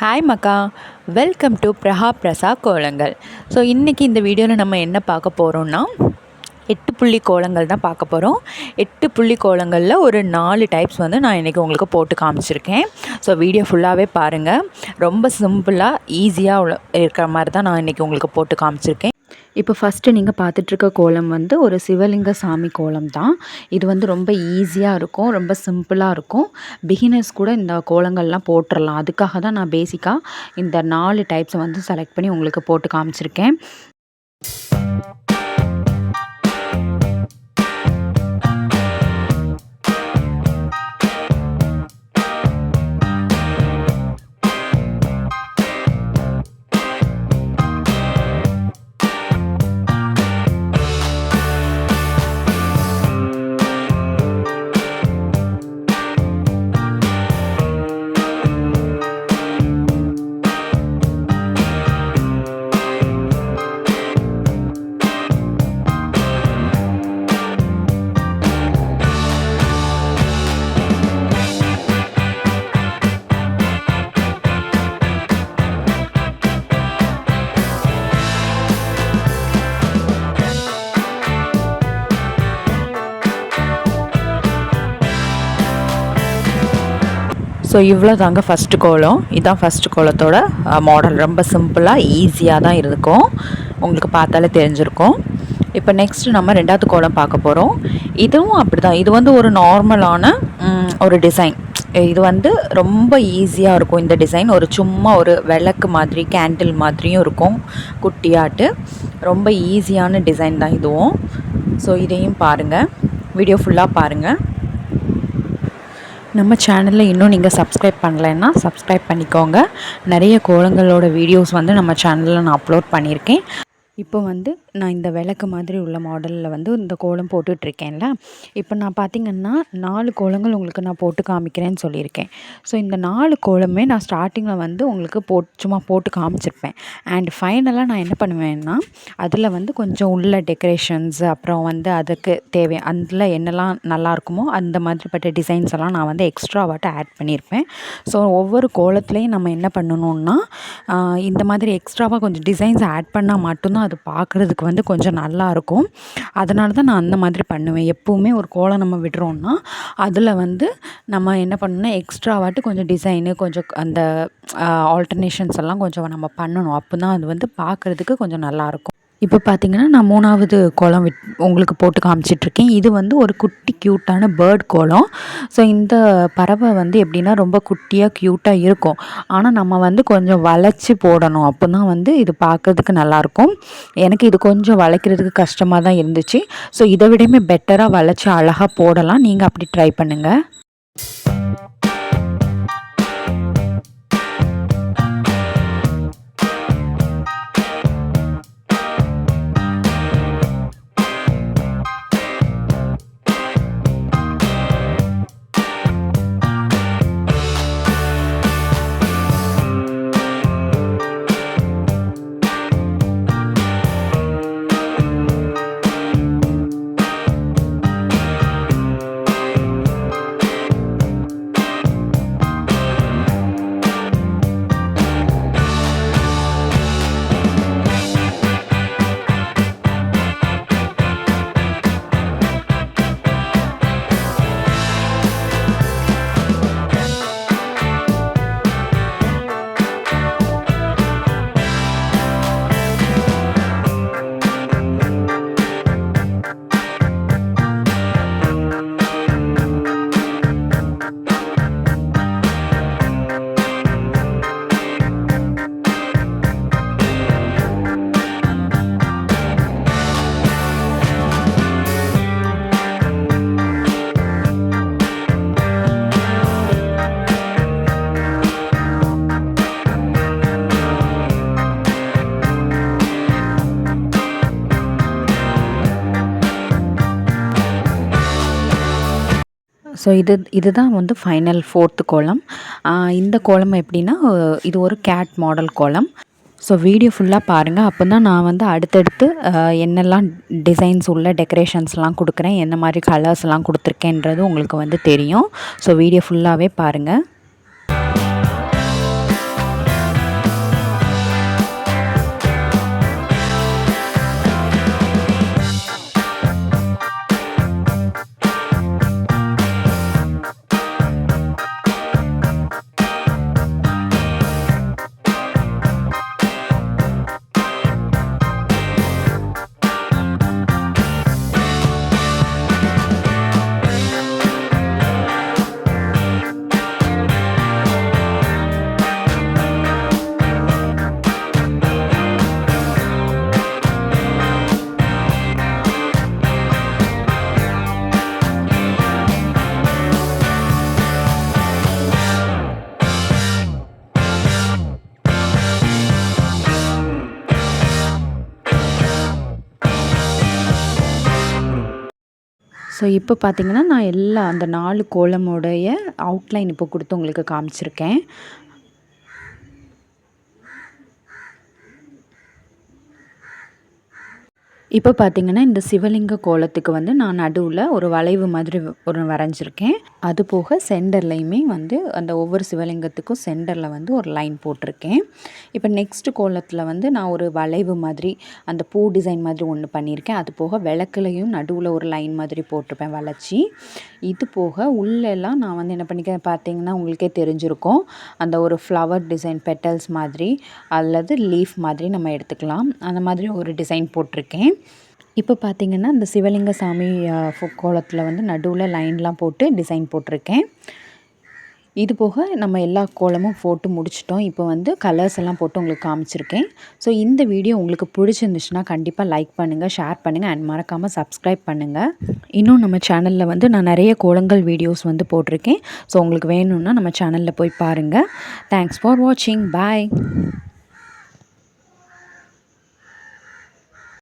Hi மக்கா welcome to பிரஹா பிரசா கோலங்கள் so இன்றைக்கி இந்த வீடியோவில் நம்ம என்ன பார்க்க போகிறோம்னா எட்டு புள்ளி கோலங்கள் தான் பார்க்க போகிறோம் எட்டு புள்ளி கோலங்களில் ஒரு நாலு டைப்ஸ் வந்து நான் இன்றைக்கி உங்களுக்கு போட்டு காமிச்சிருக்கேன். ஸோ வீடியோ ஃபுல்லாகவே பாருங்கள் ரொம்ப சிம்பிளாக ஈஸியாக இருக்கிற மாதிரி தான் நான் இன்றைக்கி உங்களுக்கு போட்டு காமிச்சிருக்கேன். இப்போ ஃபஸ்ட்டு நீங்கள் பார்த்துட்ருக்க கோலம் வந்து ஒரு சிவலிங்க சாமி கோலம் தான். இது வந்து ரொம்ப ஈஸியாக இருக்கும் ரொம்ப சிம்பிளாக இருக்கும். பிகினர்ஸ் கூட இந்த கோலங்கள்லாம் போட்டுடலாம் அதுக்காக தான் நான் பேசிக்காக இந்த நாலு டைப்ஸை வந்து செலக்ட் பண்ணி உங்களுக்கு போட்டு காமிச்சிருக்கேன். ஸோ இவ்வளோ தாங்க ஃபஸ்ட்டு கோலம் இதுதான் ஃபஸ்ட்டு கோலத்தோட மாடல் ரொம்ப சிம்பிளாக ஈஸியாக தான் இருக்கும். உங்களுக்கு பார்த்தாலே தெரிஞ்சிருக்கும். இப்போ நெக்ஸ்ட்டு நம்ம ரெண்டாவது கோலம் பார்க்க போகிறோம் இதுவும் அப்படி தான் இது வந்து ஒரு நார்மலான ஒரு டிசைன் இது வந்து ரொம்ப ஈஸியாக இருக்கும் இந்த டிசைன் ஒரு சும்மா ஒரு விளக்கு மாதிரி கேண்டில் மாதிரியும் இருக்கும். குட்டியாட்டு. ரொம்ப ஈஸியான டிசைன் தான் இதுவும். ஸோ இதையும் பாருங்கள் வீடியோ ஃபுல்லாக பாருங்கள் நம்ம சேனலில் இன்னும் நீங்கள் சப்ஸ்கிரைப் பண்ணலைன்னா சப்ஸ்கிரைப் பண்ணிக்கோங்க. நிறைய கோலங்களோட வீடியோஸ் வந்து நம்ம சேனலில் நான் அப்லோட் பண்ணியிருக்கேன். இப்போ வந்து நான் இந்த விளக்கு மாதிரி உள்ள மாடலில் வந்து இந்த கோலம் போட்டுட்ருக்கேன்ல. இப்போ நான் பார்த்திங்கன்னா நாலு கோலங்கள் உங்களுக்கு நான் போட்டு காமிக்கிறேன்னு சொல்லியிருக்கேன். ஸோ இந்த நாலு கோலமே நான் ஸ்டார்டிங்கில் வந்து உங்களுக்கு போட் சும்மா போட்டு காமிச்சிருப்பேன். அண்ட் ஃபைனலாக நான் என்ன பண்ணுவேன்னா அதில் வந்து கொஞ்சம் உள்ள டெக்கரேஷன்ஸ் அப்புறம் வந்து அதுக்கு தேவை அதில் என்னெல்லாம் நல்லா இருக்குமோ அந்த மாதிரிப்பட்ட டிசைன்ஸ் எல்லாம் நான் வந்து எக்ஸ்ட்ராவாட்ட ஆட் பண்ணியிருப்பேன் ஸோ ஒவ்வொரு கோலத்துலேயும் நம்ம என்ன பண்ணணுன்னா இந்த மாதிரி எக்ஸ்ட்ராவாக கொஞ்சம் டிசைன்ஸ் ஆட் பண்ணால் மட்டும்தான் அது பார்க்குறதுக்கு வந்து கொஞ்சம் நல்லாயிருக்கும் அதனால தான் நான் அந்த மாதிரி பண்ணுவேன். எப்போவுமே ஒரு கோலம் நம்ம விடுறோன்னா அதில் வந்து நம்ம என்ன பண்ணணும்னா எக்ஸ்ட்ராவாட்டு கொஞ்சம் டிசைனு கொஞ்சம் அந்த ஆல்டர்னேஷன்ஸ் எல்லாம் கொஞ்சம் நம்ம பண்ணணும். அப்போ தான் அது வந்து பார்க்குறதுக்கு கொஞ்சம் நல்லாயிருக்கும் இப்போ பார்த்தீங்கன்னா நான் மூணாவது கோலம் விட் உங்களுக்கு போட்டு காமிச்சிட்ருக்கேன். இது வந்து ஒரு குட்டி க்யூட்டான பேர்ட் கோலம். ஸோ இந்த பறவை வந்து எப்படின்னா ரொம்ப குட்டியாக க்யூட்டாக இருக்கும். ஆனால் நம்ம வந்து கொஞ்சம் வளைச்சி போடணும். அப்போ தான் வந்து இது பார்க்குறதுக்கு நல்லாயிருக்கும். எனக்கு இது கொஞ்சம் வளைக்கிறதுக்கு கஷ்டமாக தான் இருந்துச்சு. ஸோ இதை விடையுமே பெட்டராக வளைச்சி அழகாக போடலாம். நீங்கள் அப்படி ட்ரை பண்ணுங்கள் ஸோ இது இதுதான் வந்து ஃபைனல் ஃபோர்த்து கோலம் இந்த கோலம் எப்படின்னா இது ஒரு கேட் மாடல் கோலம் ஸோ வீடியோ ஃபுல்லாக பாருங்கள் அப்போ தான் நான் வந்து அடுத்தடுத்து என்னெல்லாம் டிசைன்ஸ் உள்ள டெக்கரேஷன்ஸ்லாம் கொடுக்குறேன் என்ன மாதிரி கலர்ஸ்லாம் கொடுத்துருக்கேன்றது உங்களுக்கு வந்து தெரியும். ஸோ வீடியோ ஃபுல்லாகவே பாருங்கள் ஸோ இப்போ பார்த்தீங்கன்னா நான் எல்லா அந்த நாலு கோலமுடைய அவுட்லைன் இப்போ கொடுத்து உங்களுக்கு காமிச்சிருக்கேன். இப்போ பார்த்தீங்கன்னா இந்த சிவலிங்க கோலத்துக்கு வந்து நான் நடுவில் ஒரு வளைவு மாதிரி ஒரு வரைஞ்சிருக்கேன். அது போக சென்டர்லையுமே வந்து அந்த ஒவ்வொரு சிவலிங்கத்துக்கும் சென்டரில் வந்து ஒரு லைன் போட்டிருக்கேன். இப்போ நெக்ஸ்ட் கோலத்தில் வந்து நான் ஒரு வளைவு மாதிரி அந்த பூ டிசைன் மாதிரி ஒன்று பண்ணியிருக்கேன். அது போக விளக்குலையும் நடுவில் ஒரு லைன் மாதிரி போட்டிருப்பேன் வளைச்சி. இது போக உள்ளெல்லாம் நான் வந்து என்ன பண்ணிக்க பார்த்தீங்கன்னா உங்களுக்கே தெரிஞ்சிருக்கும். அந்த ஒரு ஃப்ளவர் டிசைன் பெட்டல்ஸ் மாதிரி அல்லது லீஃப் மாதிரி நம்ம எடுத்துக்கலாம். அந்த மாதிரி ஒரு டிசைன் போட்டிருக்கேன். இப்போ பார்த்தீங்கன்னா இந்த சிவலிங்க சாமி கோலத்தில் வந்து நடுவில் லைன்லாம் போட்டு டிசைன் போட்டிருக்கேன். இது போக நம்ம எல்லா கோலமும் போட்டு முடிச்சிட்டோம். இப்போ வந்து கலர்ஸ் எல்லாம் போட்டு உங்களுக்கு காமிச்சிருக்கேன். ஸோ இந்த வீடியோ உங்களுக்கு பிடிச்சிருந்துச்சுன்னா கண்டிப்பாக லைக் பண்ணுங்கள் ஷேர் பண்ணுங்கள் அண்ட் மறக்காமல் சப்ஸ்கிரைப் பண்ணுங்கள் இன்னும் நம்ம சேனலில் வந்து நான் நிறைய கோலங்கள் வீடியோஸ் வந்து போட்டிருக்கேன். ஸோ உங்களுக்கு வேணும்னா நம்ம சேனலில் போய் பாருங்கள் தேங்க்ஸ் ஃபார் வாட்சிங் பாய்